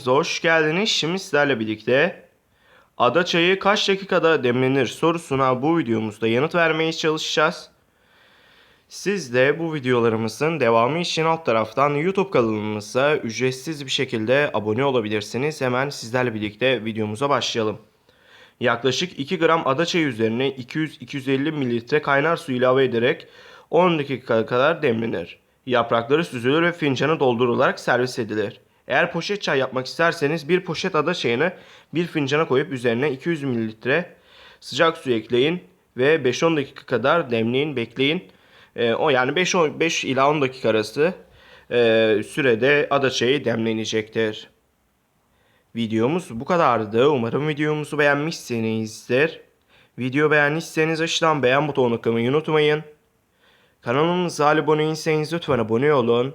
kanalımıza hoş geldiniz. Şimdi sizlerle birlikte ada çayı kaç dakikada demlenir sorusuna bu videomuzda yanıt vermeye çalışacağız. Siz de bu videolarımızın devamı için alt taraftan YouTube kanalımıza ücretsiz bir şekilde abone olabilirsiniz. Hemen sizlerle birlikte videomuza başlayalım. Yaklaşık 2 gram ada çayı üzerine 200-250 mililitre kaynar su ilave ederek 10 dakika kadar demlenir. Yaprakları süzülür ve fincana doldurularak servis edilir. Eğer poşet çay yapmak isterseniz bir poşet ada çayını bir fincana koyup üzerine 200 mililitre sıcak su ekleyin ve 5-10 dakika kadar demleyin, bekleyin. Ee, o yani 5, 5 ila 10 dakika arası e, sürede ada çayı demlenecektir. Videomuz bu kadardı. Umarım videomuzu beğenmişsinizdir. Video beğendiyseniz aşağıdan beğen butonuna tıklamayı unutmayın. Kanalımıza abone değilseniz lütfen abone olun.